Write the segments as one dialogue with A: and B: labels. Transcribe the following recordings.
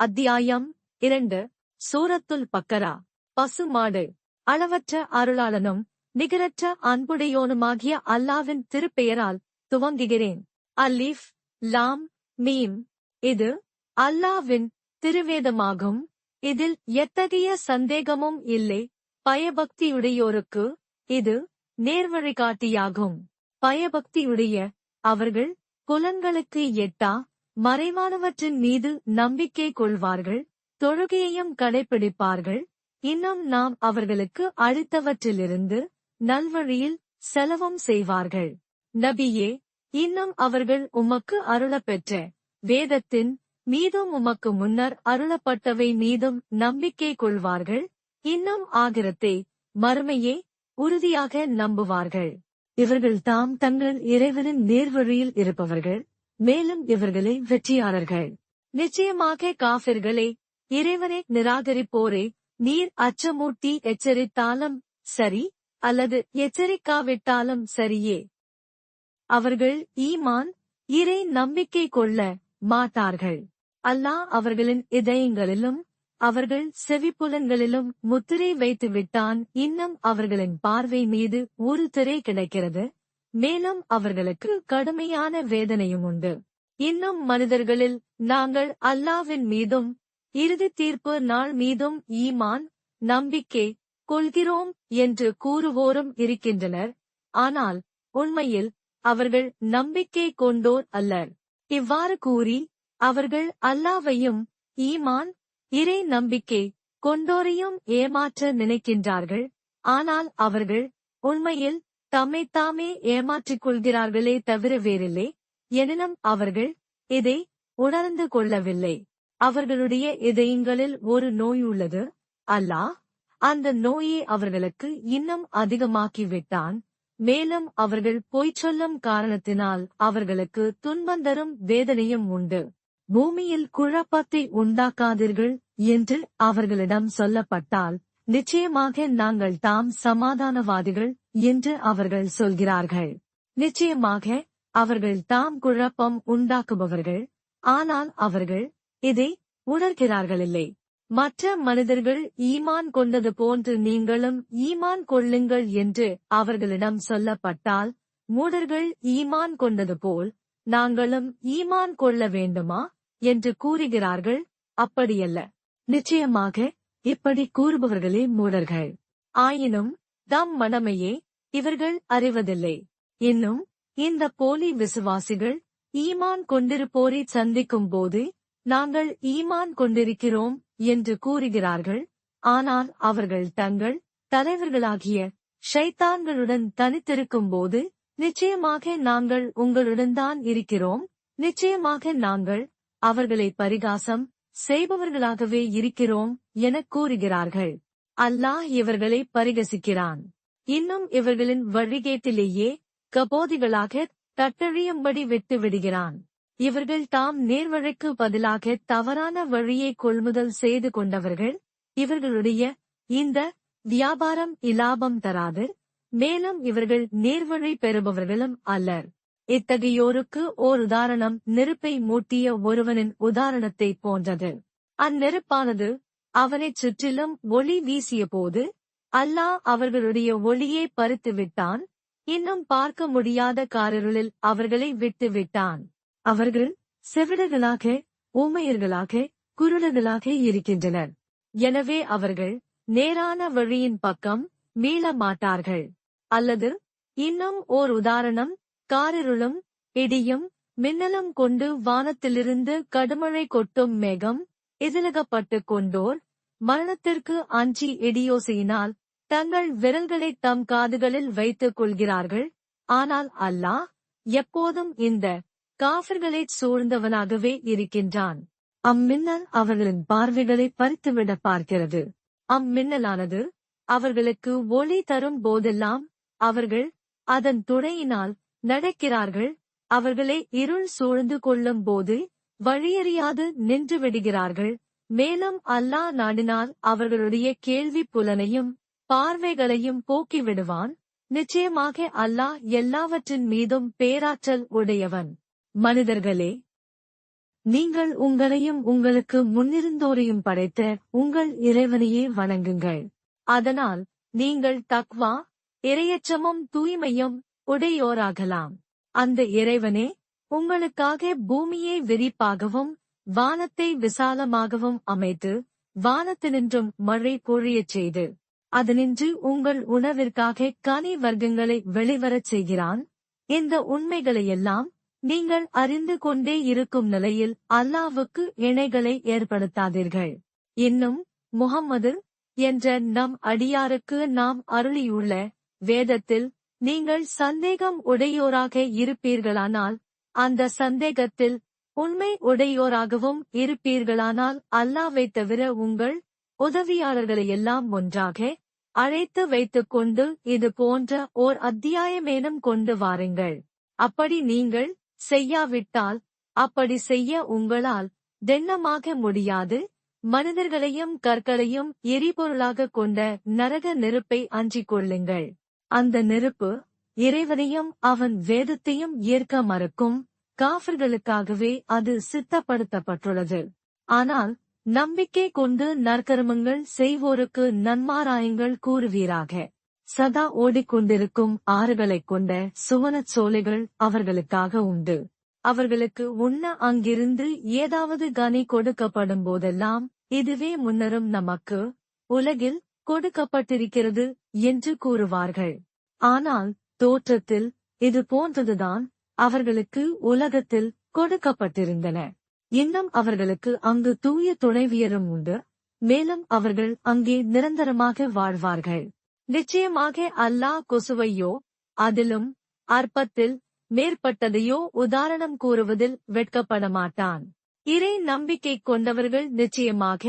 A: அத்தியாயம் இரண்டு. சூரத்துல் பக்கரா. பசுமாடு அளவற்ற அருளாளனும் நிகரற்ற அன்புடையோனுமாகிய அல்லாவின் திருப்பெயரால் துவங்குகிறேன். அலிஃப் லாம் மீம். இது அல்லாவின் திருவேதமாகும். இதில் எத்தகைய சந்தேகமும் இல்லை. பயபக்தியுடையோருக்கு இது நேர்வழிகாட்டியாகும். பயபக்தியுடைய அவர்கள் குலங்களுக்கு எட்டா மறைவானவற்றின் மீது நம்பிக்கை கொள்வார்கள் தொழுகையையும் கடைபிடிப்பார்கள் இன்னும் நாம் அவர்களுக்கு அளித்தவற்றிலிருந்து நல்வழியில் செலவும் செய்வார்கள். நபியே இன்னும் அவர்கள் உமக்கு அருளப்பெற்ற வேதத்தின் மீதும் உமக்கு முன்னர் அருளப்பட்டவை மீதும் நம்பிக்கை கொள்வார்கள். இன்னும் ஆகிரத்தை மறுமையே உறுதியாக நம்புவார்கள். இவர்கள் தாம் தங்கள் இறைவனின் நேர்வழியில் இருப்பவர்கள். மேலும் இவர்களே வெற்றியாளர்கள். நிச்சயமாக காபிர்களே இறைவனை நிராகரிப்போரே நீர் அச்சமூட்டி எச்சரித்தாலும் சரி அல்லது எச்சரிக்காவிட்டாலும் சரியே. அவர்கள் ஈமான் இறை நம்பிக்கை கொள்ள மாட்டார்கள். அல்லாஹ் அவர்களின் இதயங்களிலும் அவர்கள் செவிப்புலன்களிலும் முத்திரை வைத்து விட்டான் இன்னும் அவர்களின் பார்வை மீது ஒரு திரை கிடைக்கிறது. மேலும் அவர்களுக்கு கடுமையான வேதனையும் உண்டு. இன்னும் மனிதர்களில் நாங்கள் அல்லாவின் மீதும் இறுதி தீர்ப்பு நாள் மீதும் ஈமான் நம்பிக்கை கொள்கிறோம் என்று கூறுவோரும் இருக்கின்றனர். ஆனால் உண்மையில் அவர்கள் நம்பிக்கை கொண்டோர் அல்லர். இவ்வாறு கூறி அவர்கள் அல்லாவையும் ஈமான் இறை நம்பிக்கை கொண்டோரையும் ஏமாற்ற நினைக்கின்றார்கள். ஆனால் அவர்கள் உண்மையில் தம்மைத்தாமே ஏமாற்றிக் கொள்கிறார்களே தவிர வேறில்லை. எனினும் அவர்கள் இதை உணர்ந்து கொள்ளவில்லை. அவர்களுடைய இதயங்களில் ஒரு நோய் உள்ளது. அல்லாஹ் அந்த நோயை அவர்களுக்கு இன்னும் அதிகமாக்கிவிட்டான். மேலும் அவர்கள் பொய்ச்சொல்லும் காரணத்தினால் அவர்களுக்கு துன்பந்தரும் வேதனையும் உண்டு. பூமியில் குழப்பத்தை உண்டாக்காதீர்கள் என்று அவர்களிடம் சொல்லப்பட்டால் நிச்சயமாக நாங்கள் தாம் சமாதானவாதிகள் என்று அவர்கள் சொல்கிறார்கள். நிச்சயமாக அவர்கள் தாம் குழப்பம் உண்டாக்குபவர்கள். ஆனால் அவர்கள் இதை உணர்கிறார்களில்லை. மற்ற மனிதர்கள் ஈமான் கொண்டது போன்று நீங்களும் ஈமான் கொள்ளுங்கள் என்று அவர்களிடம் சொல்லப்பட்டால் மூடர்கள் ஈமான் கொண்டது போல் நாங்களும் ஈமான் கொள்ள வேண்டுமா? என்று கூறுகிறார்கள். அப்படியல்ல. நிச்சயமாக இப்படி கூறுபவர்களே மூடர்கள். ஆயினும் தம் மனமையே இவர்கள் அறிவதில்லை. இன்னும் இந்த போலி விசுவாசிகள் ஈமான் கொண்டிருப்போரை சந்திக்கும் போது நாங்கள் ஈமான் கொண்டிருக்கிறோம் என்று கூறுகிறார்கள். ஆனால் அவர்கள் தங்கள் தலைவர்களாகிய ஷைத்தான்களுடன் தனித்திருக்கும் போது நிச்சயமாக நாங்கள் உங்களுடன் தான் இருக்கிறோம். நிச்சயமாக நாங்கள் அவர்களை பரிகாசம் செய்பவர்களாகவே இருக்கிறோம் எனக் கூறுகிறார்கள். அல்லாஹ் இவர்களை பரிகசிக்கிறான். இன்னும் இவர்களின் வழிகேட்டிலேயே கபோதிகளாக தட்டழியும்படி விட்டு விடுகிறான் இவர்கள் தாம் நேர்வழிக்கு பதிலாக தவறான வழியை கொள்முதல் செய்து கொண்டவர்கள் இவர்களுடைய இந்த வியாபாரம் இலாபம் தராது மேலும் இவர்கள் நேர்வழி பெறுபவர்களும் அல்லர். இத்தகையோருக்கு ஓர் உதாரணம் நெருப்பை மூட்டிய ஒருவனின் உதாரணத்தை போன்றது. அந்நெருப்பானது அவனைச் சுற்றிலும் ஒளி வீசியபோது அல்லாஹ் அவர்களுடைய ஒளியை பறித்து விட்டான் இன்னும் பார்க்க முடியாத காரருளில் அவர்களை விட்டு விட்டான் அவர்கள் செவிடர்களாக ஊமையர்களாக குருடர்களாக இருக்கின்றனர். எனவே அவர்கள் நேரான வழியின் பக்கம் மீள மாட்டார்கள். அல்லது இன்னும் ஓர் உதாரணம் காரிருளும் இடியும் மின்னலும் கொண்டு வானத்திலிருந்து கடுமழை கொட்டும் மேகம் எதிரகப்பட்டு கொண்டோர் மரணத்திற்கு அஞ்சி இடியோசையினால் தங்கள் விரல்களை தம் காதுகளில் வைத்துக் கொள்கிறார்கள். ஆனால் அல்லாஹ் எப்போதும் இந்த காஃபர்களை சூழ்ந்தவனாகவே இருக்கின்றான். அம்மின்னல் அவர்களின் பார்வைகளை பறித்துவிட பார்க்கிறது. அம்மின்னலானது அவர்களுக்கு ஒளி தரும் போதெல்லாம் அவர்கள் அதன் துணையினால் நடக்கிறார்கள். அவர்களை இருள் சூழ்ந்து கொள்ளும் போது வழியறியாது நின்று விடுகிறார்கள். மேலும் அல்லாஹ் நாடினால் அவர்களுடைய கேள்வி புலனையும் பார்வைகளையும் போக்கிவிடுவான் நிச்சயமாக அல்லாஹ் எல்லாவற்றின் மீதும் பேராற்றல் உடையவன். மனிதர்களே நீங்கள் உங்களையும் உங்களுக்கு முன்னிருந்தோரையும் படைத்த உங்கள் இறைவனையே வணங்குங்கள். அதனால் நீங்கள் தக்வா இரையச்சமும் தூய்மையும் உடையோராகலாம். அந்த இறைவனே உங்களுக்காக பூமியை விரிப்பாகவும் வானத்தை விசாலமாகவும் அமைத்து வானத்தினின்றும் மழை பொழியச் செய்து அதனின்று உங்கள் உணவிற்காக கனி வர்க்கங்களை வெளிவரச் செய்கிறான். இந்த உண்மைகளையெல்லாம் நீங்கள் அறிந்து கொண்டே இருக்கும் நிலையில் அல்லாவுக்கு இணைகளை ஏற்படுத்தாதீர்கள். இன்னும் முகம்மது என்ற நம் அடியாருக்கு நாம் அருளியுள்ள வேதத்தில் நீங்கள் சந்தேகம் உடையோராக இருப்பீர்களானால் அந்த சந்தேகத்தில் உண்மை உடையோராகவும் இருப்பீர்களானால் அல்லாவை தவிர உங்கள் உதவியாளர்களையெல்லாம் ஒன்றாக அழைத்து வைத்துக் கொண்டு இது போன்ற ஓர் அத்தியாயமேனும் கொண்டு வாருங்கள். அப்படி நீங்கள் செய்யாவிட்டால் அப்படி செய்ய உங்களால் தென்னமாக முடியாது. மனிதர்களையும் கற்களையும் எரிபொருளாக கொண்ட நரக நெருப்பை அஞ்சிக் கொள்ளுங்கள். அந்த நெருப்பு இறைவனையும் அவன் வேதத்தையும் ஏற்க மறுக்கும் காஃபர்களுக்காகவே அது சித்தப்படுத்தப்பட்டுள்ளது. ஆனால் நம்பிக்கை கொண்டு நற்கருமங்கள் செய்வோருக்கு நன்மாராயங்கள் கூறுவீராக. சதா ஓடிக்கொண்டிருக்கும் ஆறுகளைக் கொண்ட சுவனச் சோலைகள் அவர்களுக்காக உண்டு. அவர்களுக்கு உண்ண அங்கிருந்து ஏதாவது கனி கொடுக்கப்படும் போதெல்லாம் இதுவே முன்னரும் நமக்கு உலகில் கொடுக்கப்பட்டிருக்கிறது என்று கூறுவார்கள். ஆனால் தோற்றத்தில் இது போன்றதுதான் அவர்களுக்கு உலகத்தில் கொடுக்கப்பட்டிருந்தன. இன்னும் அவர்களுக்கு அங்கு தூய துணைவியரும் உண்டு. மேலும் அவர்கள் அங்கே நிரந்தரமாக வாழ்வார்கள். நிச்சயமாக அல்லாஹ் கொசுவையோ அதிலும் அற்பத்தில் மேற்பட்டதையோ உதாரணம் கூறுவதில் வெட்கப்பட மாட்டான் இறை நம்பிக்கை கொண்டவர்கள் நிச்சயமாக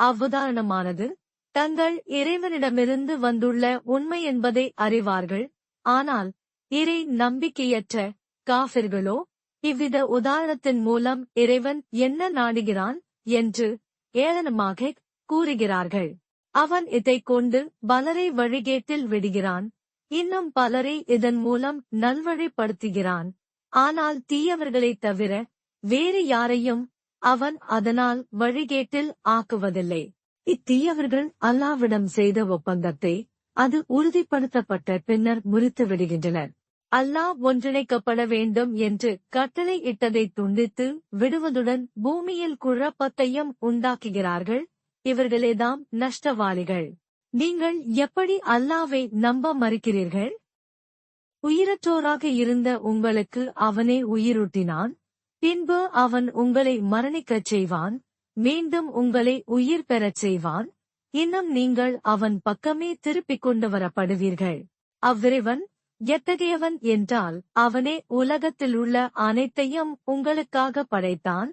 A: அவ்வுதாரணமானது தங்கள் இறைவனிடமிருந்து வந்துள்ள உண்மை என்பதை அறிவார்கள். ஆனால் இறை நம்பிக்கையற்ற காஃபிர்களோ இவ்வித உதாரணத்தின் மூலம் இறைவன் என்ன நாடுகிறான் என்று ஏளனமாக கூறுகிறார்கள். அவன் இதைக் கொண்டு பலரை வழிகேட்டில் விடுகிறான். இன்னும் பலரை இதன் மூலம் நல்வழிப்படுத்துகிறான். ஆனால் தீயவர்களைத் தவிர வேறு யாரையும் அவன் அதனால் வழிகேட்டில் ஆக்குவதில்லை. இத்தீயவர்கள் அல்லாவிடம் செய்த ஒப்பந்தத்தை அது உறுதிப்படுத்தப்பட்ட பின்னர் முறித்து விடுகின்றனர். அல்லாஹ் ஒன்றிணைக்கப்பட வேண்டும் என்று கட்டளை இட்டதை துண்டித்து விடுவதுடன் பூமியில் குழப்பத்தையும் உண்டாக்குகிறார்கள். இவர்களேதாம் நஷ்டவாளிகள். நீங்கள் எப்படி அல்லாவை நம்ப மறுக்கிறீர்கள்? உயிரற்றோராக இருந்த உங்களுக்கு அவனே உயிரூட்டினான். பின்பு அவன் உங்களை மரணிக்கச் செய்வான். மீண்டும் உங்களை உயிர் பெறச் செய்வான். இன்னும் நீங்கள் அவன் பக்கமே திருப்பிக் கொண்டு வரப்படுவீர்கள். அவ்விறைவன் எத்தகையவன் என்றால் அவனே உலகத்தில் உள்ள அனைத்தையும் உங்களுக்காக படைத்தான்.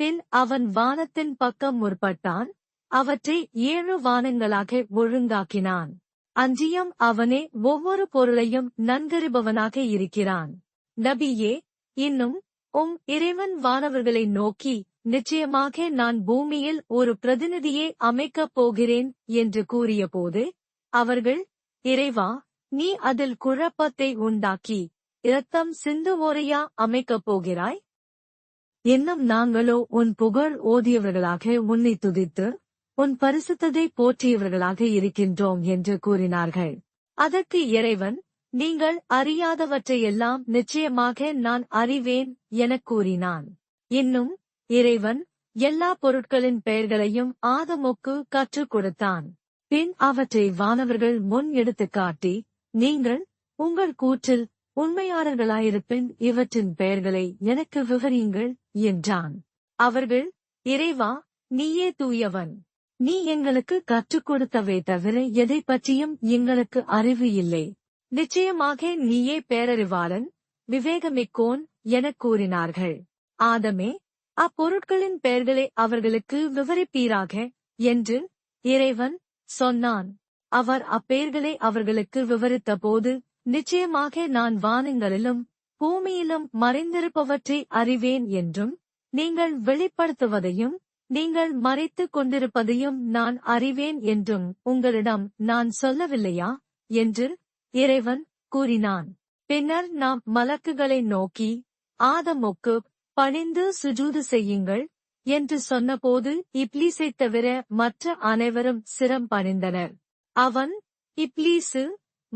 A: பின் அவன் வானத்தின் பக்கம் முற்பட்டான். அவற்றை ஏழு வானங்களாக ஒழுங்காக்கினான். அஞ்சியம் அவனே ஒவ்வொரு பொருளையும் நன்கறிபவனாக இருக்கிறான். நபியே இன்னும் உம் இறைவன் வானவர்களை நோக்கி நிச்சயமாக நான் பூமியில் ஒரு பிரதிநிதியை அமைக்கப் போகிறேன் என்று கூறியபோது அவர்கள் இறைவா நீ அதில் குழப்பத்தை உண்டாக்கி இரத்தம் சிந்துவோரையா அமைக்கப் போகிறாய்? இன்னும் நாங்களோ உன் புகழ் ஓதியவர்களாக உன்னை துதித்து உன் பரிசுத்ததை போற்றியவர்களாக இருக்கின்றோம் என்று கூறினார்கள். அதற்கு இறைவன் நீங்கள் அறியாதவற்றையெல்லாம் நிச்சயமாக நான் அறிவேன் எனக் கூறினான். இன்னும் இறைவன் எல்லா பொருட்களின் பெயர்களையும் ஆதமுக்கு கற்றுக் கொடுத்தான். பின் அவற்றை வானவர்கள் முன் எடுத்துக் காட்டி நீங்கள் உங்கள் கூற்றில் உண்மையாளர்களாயிருப்பின் இவற்றின் பெயர்களை எனக்கு விவரியுங்கள் என்றான். அவர்கள் இறைவா நீயே தூயவன். நீ எங்களுக்கு கற்றுக் கொடுத்தவை தவிர எதை பற்றியும் எங்களுக்கு அறிவு இல்லை. நிச்சயமாக நீயே பேரறிவாளன் விவேகமிக்கோன் எனக் கூறினார்கள். ஆதமே அப்பொருட்களின் பெயர்களை அவர்களுக்கு விவரிப்பீராக என்று இறைவன் சொன்னான். அவர் அப்பெயர்களை அவர்களுக்கு விவரித்த போது நிச்சயமாக நான் வானங்களிலும் பூமியிலும் மறைந்திருப்பவற்றை அறிவேன் என்றும் நீங்கள் வெளிப்படுத்துவதையும் நீங்கள் மறைத்துக் கொண்டிருப்பதையும் நான் அறிவேன் என்றும் உங்களிடம் நான் சொல்லவில்லையா? என்று இறைவன் கூறினான். பின்னர் நாம் மலக்குகளை நோக்கி ஆதமுக்கு பணிந்து சுஜூது செய்யுங்கள் என்று சொன்னபோது இப்லீஸைத் தவிர மற்ற அனைவரும் சிரம் பணிந்தனர். அவன் இப்லீசு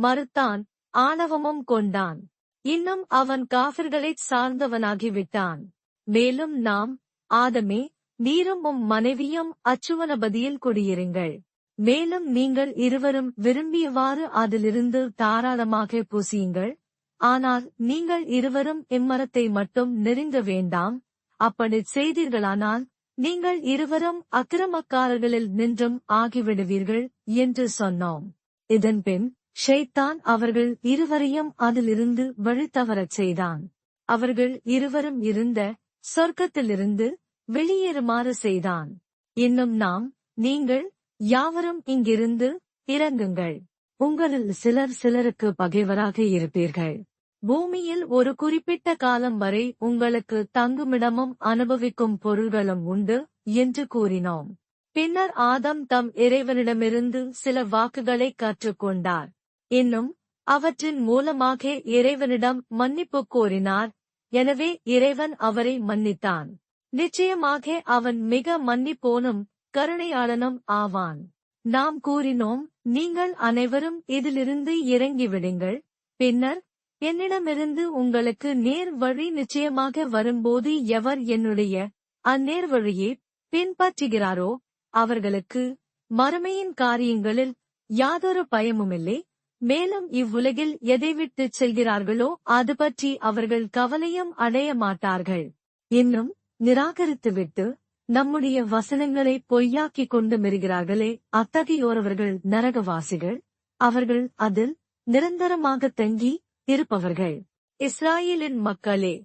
A: மறுத்தான் ஆணவமும் கொண்டான். இன்னும் அவன் காபிர்களைச் சார்ந்தவனாகிவிட்டான். மேலும் நாம் ஆதமே நீரும் உம் மனைவியும் அச்சுவனபதியில் குடியிருங்கள். மேலும் நீங்கள் இருவரும் விரும்பியவாறு அதிலிருந்து தாராளமாக பூசியுங்கள். ஆனால் நீங்கள் இருவரும் இம்மரத்தை மட்டும் நெருங்க வேண்டாம். அப்படி செய்தீர்களானால் நீங்கள் இருவரும் அக்கிரமக்காரர்களில் நின்றும் ஆகிவிடுவீர்கள் என்று சொன்னோம். இதன்பின் ஷெய்தான் அவர்கள் இருவரையும் அதிலிருந்து வழித்தவரச் செய்தான். அவர்கள் இருவரும் இருந்த சொர்க்கத்திலிருந்து வெளியேறுமாறு செய்தான். இன்னும் நாம் நீங்கள் யாவரும் இங்கிருந்து இறங்குங்கள். உங்களில் சிலர் சிலருக்கு பகைவராக இருப்பீர்கள். பூமியில் ஒரு குறிப்பிட்ட காலம் வரை உங்களுக்கு தங்குமிடமும் அனுபவிக்கும் பொருள்களும் உண்டு என்று கூறினோம். பின்னர் ஆதம் தம் இறைவனிடமிருந்து சில வாக்குகளை கற்றுக்கொண்டார். இன்னும் அவற்றின் மூலமாக இறைவனிடம் மன்னிப்பு கோரினார். எனவே இறைவன் அவரை மன்னித்தான். நிச்சயமாக அவன் மிக மன்னிப்போனும் கருணையாளனும் ஆவான். நாம் கூறினோம் நீங்கள் அனைவரும் இதிலிருந்து இறங்கிவிடுங்கள். பின்னர் என்னிடமிருந்து உங்களுக்கு நேர் வழி நிச்சயமாக வரும்போது எவர் என்னுடைய அந்நேர் வழியை பின்பற்றுகிறாரோ அவர்களுக்கு மறுமையின் காரியங்களில் யாதொரு பயமுமில்லை. மேலும் இவ்வுலகில் எதைவிட்டுச் செல்கிறார்களோ அது பற்றி அவர்கள் கவலையும் அடைய மாட்டார்கள். இன்னும் நிராகரித்துவிட்டு நம்முடைய வசனங்களை பொய்யாக்கிக் கொண்டு மெருகிறார்களே அத்தகையோரவர்கள் நரகவாசிகள். அவர்கள் அதில் நிரந்தரமாக தங்கி இருப்பவர்கள். இஸ்ராயேலின் மக்களே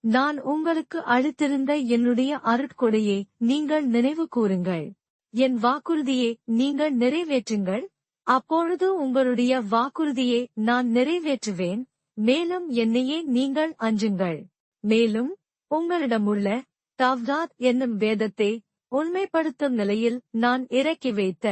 A: நான் உங்களுக்கு அளித்திருந்த என்னுடைய அருட்கொடையை நீங்கள் நினைவு கூறுங்கள். என் வாக்குறுதியை நீங்கள் நிறைவேற்றுங்கள். அப்பொழுது உங்களுடைய வாக்குறுதியை நான் நிறைவேற்றுவேன். மேலும் என்னையே நீங்கள் அஞ்சுங்கள். மேலும் உங்களிடமுள்ள தவ்ராத் என்னும் வேதத்தை உண்மைப்படுத்தும் நிலையில் நான் இறக்கி வைத்த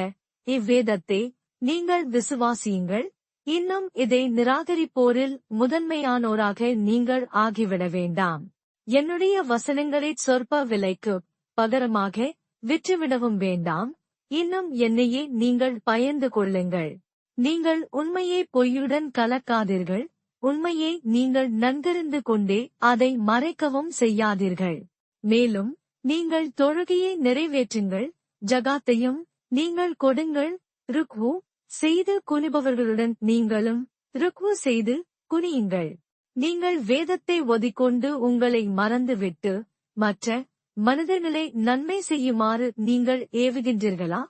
A: இவ்வேதத்தை நீங்கள் விசுவாசியுங்கள். இன்னும் இதை நிராகரிப்போரில் முதன்மையானோராக நீங்கள் ஆகிவிட வேண்டாம். என்னுடைய வசனங்களை சொற்ப விலைக்கு பகரமாக விற்றுவிடவும் வேண்டாம். இன்னும் என்னையே நீங்கள் பயந்து கொள்ளுங்கள். நீங்கள் உண்மையை பொய்யுடன் கலக்காதீர்கள். உண்மையை நீங்கள் நன்கறிந்து கொண்டே அதை மறைக்கவும் செய்யாதீர்கள். மேலும் நீங்கள் தொழுகையை நிறைவேற்றுங்கள் ஜகாத்தையும் நீங்கள் கொடுங்கள் ருக்வு செய்து குனிபவர்களுடன் நீங்களும் ருக்வு செய்து குனியுங்கள். நீங்கள் வேதத்தை ஒதிக்கொண்டு உங்களை மறந்துவிட்டு மற்ற மனிதர்களை நன்மை செய்யுமாறு நீங்கள் ஏவுகின்றீர்களா?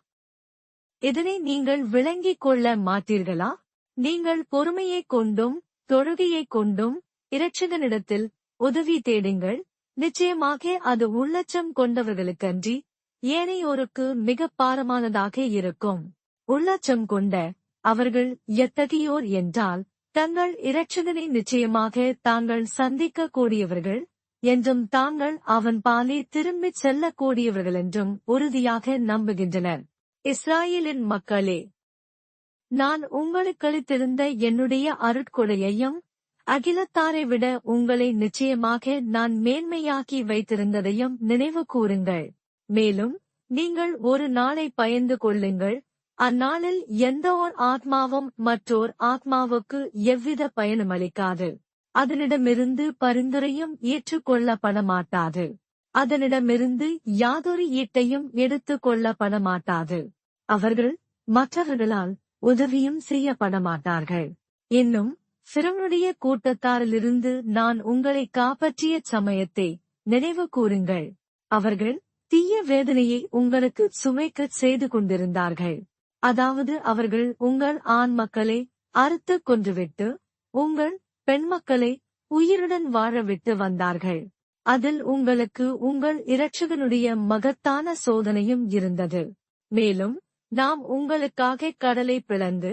A: இதனை நீங்கள் விளங்கிக் கொள்ள மாட்டீர்களா? நீங்கள் பொறுமையைக் கொண்டும் தொழுகையைக் கொண்டும் இரட்சகனிடத்தில் உதவி தேடுங்கள். நிச்சயமாக அது உள்ளச்சம் கொண்டவர்களுக்கன்றி ஏனையோருக்கு மிக பாரமானதாக இருக்கும். உள்ளச்சம் கொண்ட அவர்கள் எத்தகையோர் என்றால் தங்கள் இரட்சகனை நிச்சயமாக தாங்கள் சந்திக்க கூடியவர்கள் என்றும் தாங்கள் அவன் பாலே திரும்பிச் செல்லக்கூடியவர்கள் என்றும் உறுதியாக நம்புகின்றனர். இஸ்ராயேலின் மக்களே நான் உங்களுக்களித்திருந்த என்னுடைய அருட்கொடையையும் அகிலத்தாரை விட உங்களை நிச்சயமாக நான் மேன்மையாக்கி வைத்திருந்ததையும் நினைவு கூறுங்கள். மேலும் நீங்கள் ஒரு நாளை பயந்து கொள்ளுங்கள். அந்நாளில் எந்த ஓர் ஆத்மாவும் மற்றோர் ஆத்மாவுக்கு எவ்வித பயனுமளிக்காது. அதனிடமிருந்து பரிந்துரையும் ஏற்றுக்கொள்ளப்பட மாட்டாது அதனிடமிருந்து யாதொரு ஈட்டையும் எடுத்துக் கொள்ளப்பட மாட்டாது அவர்கள் மற்றவர்களால் உதவியும் செய்யப்பட மாட்டார்கள் இன்னும் சிறுவனுடைய கூட்டத்தாரிலிருந்து நான் உங்களை காப்பாற்றிய சமயத்தை நினைவு கூறுங்கள். அவர்கள் தீய வேதனையை உங்களுக்கு சுமைக்கச் செய்து கொண்டிருந்தார்கள். அதாவது அவர்கள் உங்கள் ஆண் மக்களை அறுத்து கொன்றுவிட்டு உங்கள் பெண் மக்களை உயிருடன் வாழவிட்டு வந்தார்கள். அதில் உங்களுக்கு உங்கள் இரட்சகனுடைய மகத்தான சோதனையும் இருந்தது. மேலும் நாம் உங்களுக்காக கடலை பிளந்து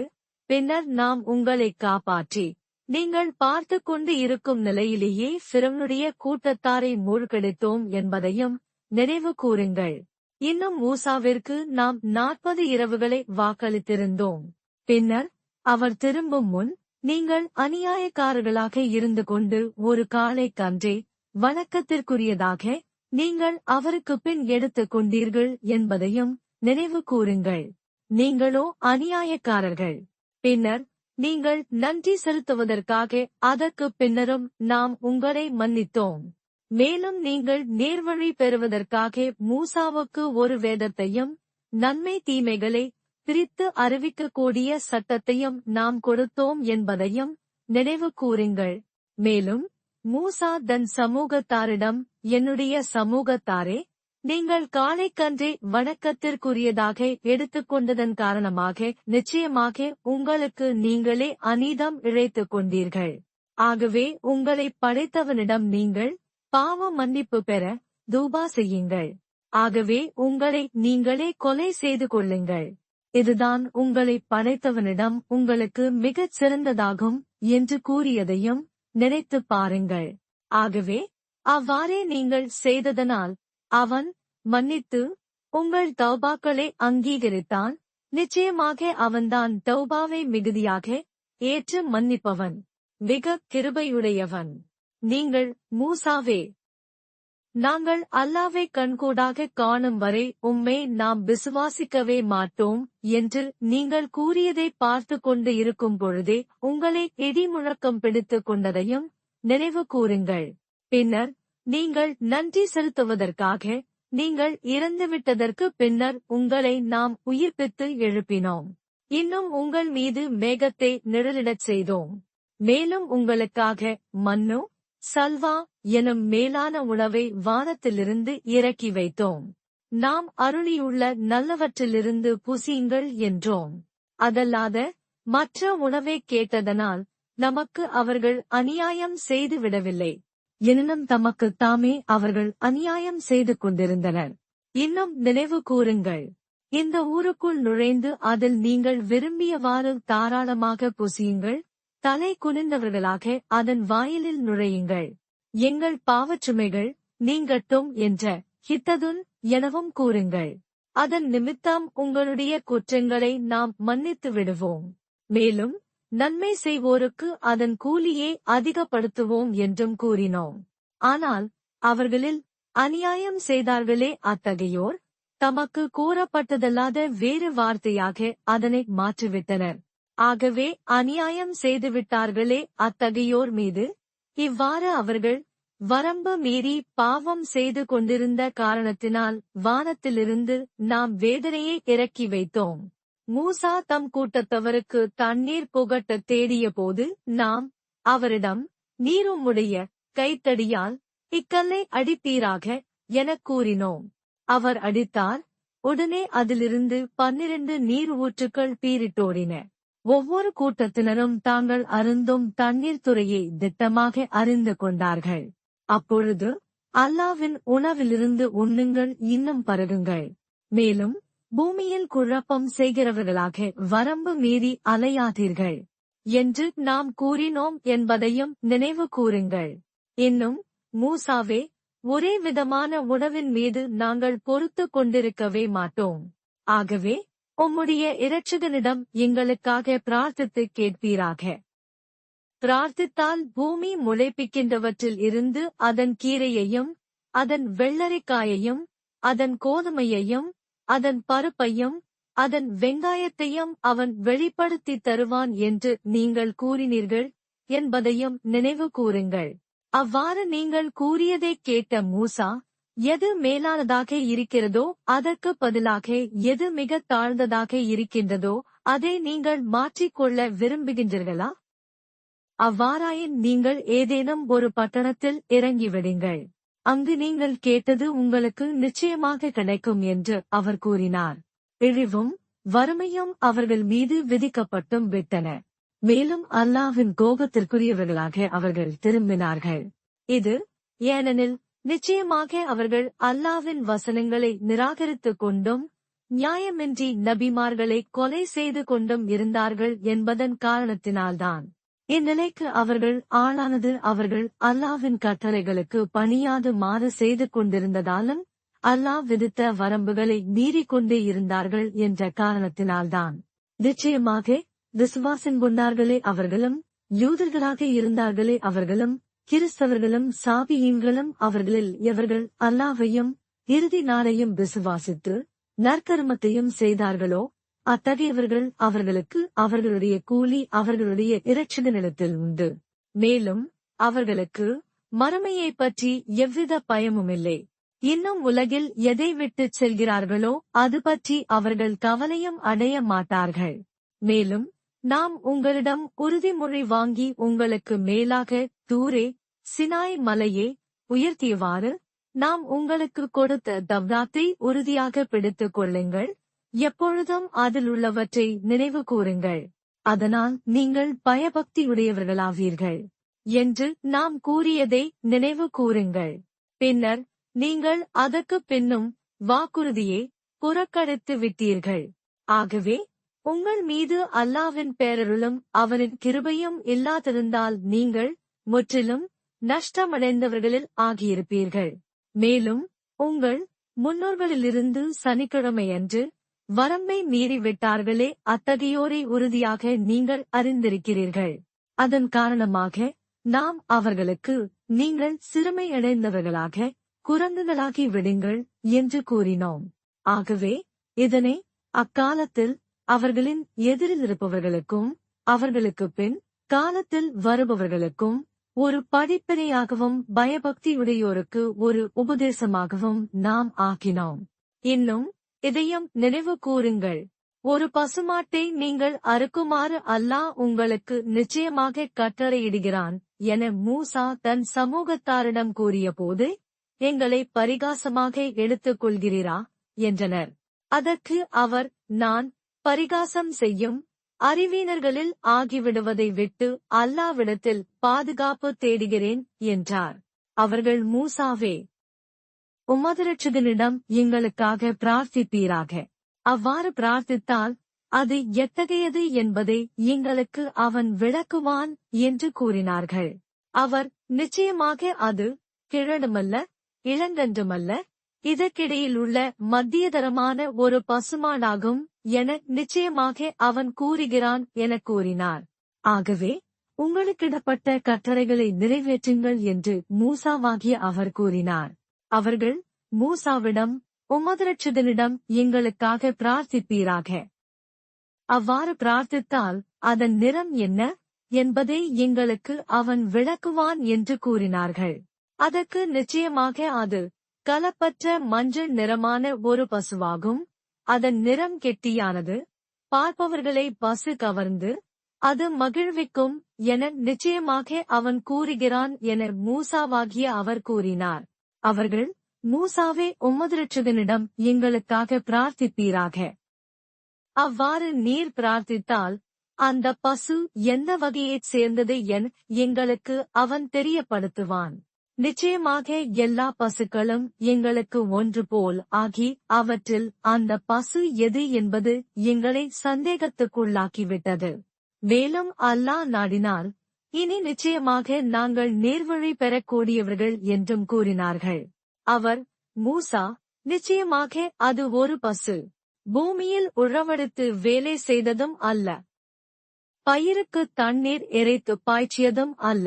A: பின்னர் நாம் உங்களை காப்பாற்றி நீங்கள் பார்த்து கொண்டு இருக்கும் நிலையிலேயே சிறுவனுடைய கூட்டத்தாரை மூழ்கடித்தோம் என்பதையும் நினைவு கூறுங்கள். இன்னும் மூசாவிற்கு நாம் நாற்பது இரவுகளை வாக்களித்திருந்தோம். பின்னர் அவர் திரும்பும் முன் நீங்கள் அநியாயக்காரர்களாக இருந்து கொண்டு ஒரு காலை கன்றே வணக்கத்திற்குரியதாக நீங்கள் அவருக்கு பின் எடுத்துக் கொண்டீர்கள் என்பதையும் நினைவு கூறுங்கள். நீங்களோ அநியாயக்காரர்கள். பின்னர் நீங்கள் நன்றி செலுத்துவதற்காக அதற்கு பின்னரும் நாம் உங்களை மன்னித்தோம். மேலும் நீங்கள் நேர்வழி பெறுவதற்காக மூசாவுக்கு ஒரு வேதத்தையும் நன்மை தீமைகளை பிரித்து அறிவிக்கக்கூடிய சட்டத்தையும் நாம் கொடுத்தோம் என்பதையும் நினைவு கூறுங்கள். மேலும் மூசா தன் சமூகத்தாரிடம் என்னுடைய சமூகத்தாரே நீங்கள் காலைக்கன்றே வணக்கத்திற்குரியதாக எடுத்துக்கொண்டதன் காரணமாக நிச்சயமாக உங்களுக்கு நீங்களே அநீதம் இழைத்துக் கொண்டீர்கள். ஆகவே உங்களை படைத்தவனிடம் நீங்கள் பாவ மன்னிப்பு பெற தூபா செய்யுங்கள். ஆகவே உங்களை நீங்களே கொலை செய்து கொள்ளுங்கள். இதுதான் உங்களை படைத்தவனிடம் உங்களுக்கு மிகச் சிறந்ததாகும் என்று கூறியதையும் நினைத்துப் பாருங்கள். ஆகவே அவ்வாறே நீங்கள் செய்ததனால் அவன் மன்னித்து உங்கள் தௌபாக்களை அங்கீகரித்தான். நிச்சயமாக அவன்தான் தௌபாவை மிகுதியாக ஏற்று மன்னிப்பவன். மிக கிருபையுடையவன். நீங்கள் மூசாவே. நாங்கள் அல்லாவை கண்கூடாக காணும் வரை உம்மை நாம் விசுவாசிக்கவே மாட்டோம் என்று நீங்கள் கூறியதை பார்த்து கொண்டு இருக்கும் பொழுதே உங்களை இடி முழக்கம் பிடித்துக் கொண்டதையும் நினைவு கூறுங்கள். பின்னர் நீங்கள் நன்றி செலுத்துவதற்காக நீங்கள் இறந்துவிட்டதற்கு பின்னர் உங்களை நாம் உயிர்ப்பித்து எழுப்பினோம். இன்னும் உங்கள் மீது மேகத்தை நிழலிடச் செய்தோம். மேலும் உங்களுக்காக மன்னு சல்வா எனும் மேலான உணவை வானத்திலிருந்து இறக்கி வைத்தோம். நாம் அருளியுள்ள நல்லவற்றிலிருந்து புசியுங்கள் என்றோம். அதல்லாத மற்ற உணவை கேட்டதனால் நமக்கு அவர்கள் அநியாயம் செய்து விடவில்லை எனினும் தமக்கு தாமே அவர்கள் அநியாயம் செய்து கொண்டிருந்தனர். இன்னும் நினைவு கூறுங்கள். இந்த ஊருக்குள் நுழைந்து அதில் நீங்கள் விரும்பியவாறு தாராளமாக புசியுங்கள். தலை குனிந்தவர்களாக அதன் வாயிலில் நுழையுங்கள். எங்கள் பாவச்சுமைகள் நீங்கட்டும் என்ற ஹித்ததுன் எனவும் கூறுங்கள். அதன் நிமித்தம் உங்களுடைய குற்றங்களை நாம் மன்னித்து விடுவோம் மேலும் நன்மை செய்வோருக்கு அதன் கூலியை அதிகப்படுத்துவோம் என்றும் கூறினோம். ஆனால் அவர்களில் அநியாயம் செய்தார்களே அத்தகையோர் தமக்கு கூறப்பட்டதல்லாத வேறு வார்த்தையாக அதனை மாற்றிவிட்டனர். ஆகவே அநியாயம் செய்துவிட்டார்களே அத்தகையோர் மீது இவ்வாறு அவர்கள் வரம்பு மீறி பாவம் செய்து கொண்டிருந்த காரணத்தினால் வானத்திலிருந்து நாம் வேதனையை இறக்கி வைத்தோம். மூசா தம் கூட்டத்தவருக்கு தண்ணீர் புகட்ட தேடிய போது நாம் அவரிடம் நீருமுடைய கைத்தடியால் இக்கல்லை அடித்தீராக எனக் கூறினோம். அவர் அடித்தார் உடனே அதிலிருந்து பன்னிரண்டு நீர் ஊற்றுக்கள் பீரிட்டோடின ஒவ்வொரு கூட்டத்தினரும் தாங்கள் அருந்தும் தண்ணீர் துறையை திட்டமாக அறிந்து கொண்டார்கள். அப்பொழுது அல்லாவின் உணவிலிருந்து உண்ணுங்கள் இன்னும் பருகுங்கள் மேலும் பூமியில் குழப்பம் செய்கிறவர்களாக வரம்பு மீறி அலையாதீர்கள் என்று நாம் கூறினோம் என்பதையும் நினைவு கூறுங்கள். இன்னும் மூசாவே ஒரே விதமான உணவின் மீது நாங்கள் பொறுத்து கொண்டிருக்கவே மாட்டோம். ஆகவே உம்முடைய இரட்சகனிடம் எங்களுக்காக பிரார்த்தித்து கேட்பீராக. பிரார்த்தித்தால் பூமி முளைப்பிக்கின்றவற்றில் இருந்து அதன் கீரையையும் அதன் வெள்ளரிக்காயையும் அதன் கோதுமையையும் அதன் பருப்பையும் அதன் வெங்காயத்தையும் அவன் வெளிப்படுத்தி தருவான் என்று நீங்கள் கூறினீர்கள் என்பதையும் நினைவு கூறுங்கள். அவ்வாறு நீங்கள் கூறியதை கேட்ட மூசா எது மேலானதாக இருக்கிறதோ அதற்கு பதிலாக எது மிக தாழ்ந்ததாக இருக்கின்றதோ அதை நீங்கள் மாற்றிக்கொள்ள விரும்புகின்றீர்களா? அவ்வாறாயின் நீங்கள் ஏதேனும் ஒரு பட்டணத்தில் இறங்கிவிடுங்கள். அங்கு நீங்கள் கேட்டது உங்களுக்கு நிச்சயமாக கிடைக்கும் என்று அவர் கூறினார். இழிவும் வறுமையும் அவர்கள் மீது விதிக்கப்பட்டும் விட்டன. மேலும் அல்லாவின் கோபத்திற்குரியவர்களாக அவர்கள் திரும்பினார்கள். இது ஏனெனில் நிச்சயமாக அவர்கள் அல்லாவின் வசனங்களை நிராகரித்துக் கொண்டும் நியாயமின்றி நபிமார்களை கொலை செய்து கொண்டும் இருந்தார்கள் என்பதன் காரணத்தினால்தான். இந்நிலைக்கு அவர்கள் ஆளானது அவர்கள் அல்லாவின் கட்டளைகளுக்கு பணியாது மாறு செய்து கொண்டிருந்ததாலும் அல்லாஹ் விதித்த வரம்புகளை மீறிக்கொண்டே இருந்தார்கள் என்ற காரணத்தினால்தான். நிச்சயமாக விசுவாசம் கொண்டார்களே அவர்களும் யூதர்களாக இருந்தார்களே அவர்களும் கிறிஸ்தவர்களும் சாபியீன்களும் அவர்களில் எவர்கள் அல்லாவையும் இறுதி நாளையும் விசுவாசித்து நற்கர்மத்தையும் செய்தார்களோ அத்தகையவர்கள் அவர்களுக்கு அவர்களுடைய கூலி அவர்களுடைய இரட்சக நிலத்தில் உண்டு. மேலும் அவர்களுக்கு மறுமையைப் பற்றி எவ்வித பயமுமில்லை இன்னும் உலகில் எதை விட்டுச் செல்கிறார்களோ அது பற்றி அவர்கள் கவலையும் அடைய மாட்டார்கள். மேலும் நாம் உங்களிடம் உறுதிமொழி வாங்கி உங்களுக்கு மேலாக தூரே சினாய் மலையே உயர்த்தியவாறு நாம் உங்களுக்கு கொடுத்த தவ்ராத்தை உறுதியாக பிடித்துக் கொள்ளுங்கள். எப்பொழுதும் அதில் உள்ளவற்றை நினைவு கூறுங்கள். அதனால் நீங்கள் பயபக்தியுடையவர்களாவீர்கள் என்று நாம் கூறியதை நினைவு கூறுங்கள். பின்னர் நீங்கள் அதற்குப் பின்னும் வாக்குறுதியை புறக்கணித்து விட்டீர்கள். ஆகவே உங்கள் மீது அல்லாவின் பேரருளும் அவனின் கிருபையும் இல்லாதிருந்தால் நீங்கள் முற்றிலும் நஷ்டமடைந்தவர்களில் ஆகியிருப்பீர்கள். மேலும் உங்கள் முன்னோர்களிலிருந்து சனிக்கிழமையன்று வரம்பை மீறிவிட்டார்களே அத்தகையோரை உறுதியாக நீங்கள் அறிந்திருக்கிறீர்கள். அதன் காரணமாக நாம் அவர்களுக்கு நீங்கள் சிறுமையடைந்தவர்களாக குரங்குகளாகி விடுங்கள் என்று கூறினோம். ஆகவே இதனை அக்காலத்தில் அவர்களின் எதிரில் இருப்பவர்களுக்கும் அவர்களுக்கு பின் காலத்தில் வருபவர்களுக்கும் ஒரு படிப்பினையாகவும் பயபக்தியுடையோருக்கு ஒரு உபதேசமாகவும் நாம் ஆக்கினோம். இன்னும் இதையும் நினைவு கூறுங்கள். ஒரு பசுமாட்டை நீங்கள் அறுக்குமாறு அல்லாஹ் உங்களுக்கு நிச்சயமாக கட்டளையிடுகிறான் என மூசா தன் சமூகத்தாரிடம் கூறியபோது எங்களை பரிகாசமாக எடுத்துக் கொள்கிறீரா என்றனர். அதற்கு அவர் நான் பரிகாசம் செய்யும் அறிவீனர்களில் ஆகிவிடுவதை விட்டு அல்லாவிடத்தில் பாதுகாப்பு தேடுகிறேன் என்றார். அவர்கள் மூசாவே உமதுரட்சகனிடம் எங்களுக்காக பிரார்த்திப்பீராக. அவ்வாறு பிரார்த்தித்தால் அது எத்தகையது என்பதை எங்களுக்கு அவன் விளக்குவான் என்று கூறினார்கள். அவர் நிச்சயமாக அது கிழடுமல்ல இளங்கன்றுமல்ல இதற்கிடையில் உள்ள மத்தியதரமான ஒரு பசுமாடாகும் என நிச்சயமாக அவன் கூறுகிறான் என கூறினார். ஆகவே உங்களுக்கிடப்பட்ட கட்டளைகளை நிறைவேற்றுங்கள் என்று மூசாவாகிய அவர் கூறினார். அவர்கள் மூசாவிடம் உமதரட்சதனிடம் எங்களுக்காக பிரார்த்திப்பீராக. அவ்வாறு பிரார்த்தித்தால் அதன் நிறம் என்ன? என்பதை எங்களுக்கு அவன் விளக்குவான் என்று கூறினார்கள். அதற்கு நிச்சயமாக அது கலப்பற்ற மஞ்சள் நிறமான ஒரு பசுவாகும். அதன் நிறம் கெட்டியானது. பார்ப்பவர்களை பசு கவர்ந்து அது மகிழ்விக்கும் என நிச்சயமாக அவன் கூறுகிறான் என மூசாவாகிய அவர் கூறினார். அவர்கள் மூசாவே உம்மதுரட்சகனிடம் எங்களுக்காக பிரார்த்திப்பீராக. அவ்வாறு நீர் பிரார்த்தித்தால் அந்த பசு எந்த வகையைச் சேர்ந்தது என் எங்களுக்கு அவன் தெரியப்படுத்துவான். நிச்சயமாக எல்லா பசுக்களும் எங்களுக்கு ஒன்று போல் ஆகி அவற்றில் அந்த பசு எது என்பது எங்களை சந்தேகத்துக்குள்ளாக்கிவிட்டது. மேலும் அல்லாஹ் நாடினால் இனி நிச்சயமாக நாங்கள் நேர்வழி பெறக்கூடியவர்கள் என்றும் கூறினார்கள். அவர் மூசா நிச்சயமாக அது ஒரு பசு. பூமியில் உழவெடுத்து வேலை செய்ததும் அல்ல. பயிருக்கு தண்ணீர் இறைத்து பாய்ச்சியதும் அல்ல.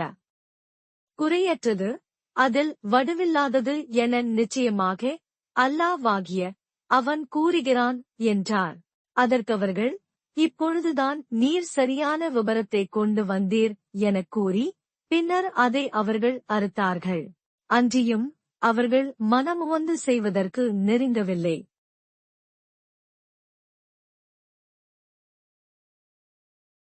A: குறையற்றது அதில் வடுவில்லாதது என நிச்சயமாக அல்லாவாகிய அவன் கூறுகிறான் என்றார். அதற்கவர்கள் இப்பொழுதுதான் நீர் சரியான விபரத்தை கொண்டு வந்தீர் எனக் கூறி பின்னர் அதை அவர்கள் அறுத்தார்கள். அன்றியும் அவர்கள் மனமுவந்து செய்வதற்கு நெருங்கவில்லை.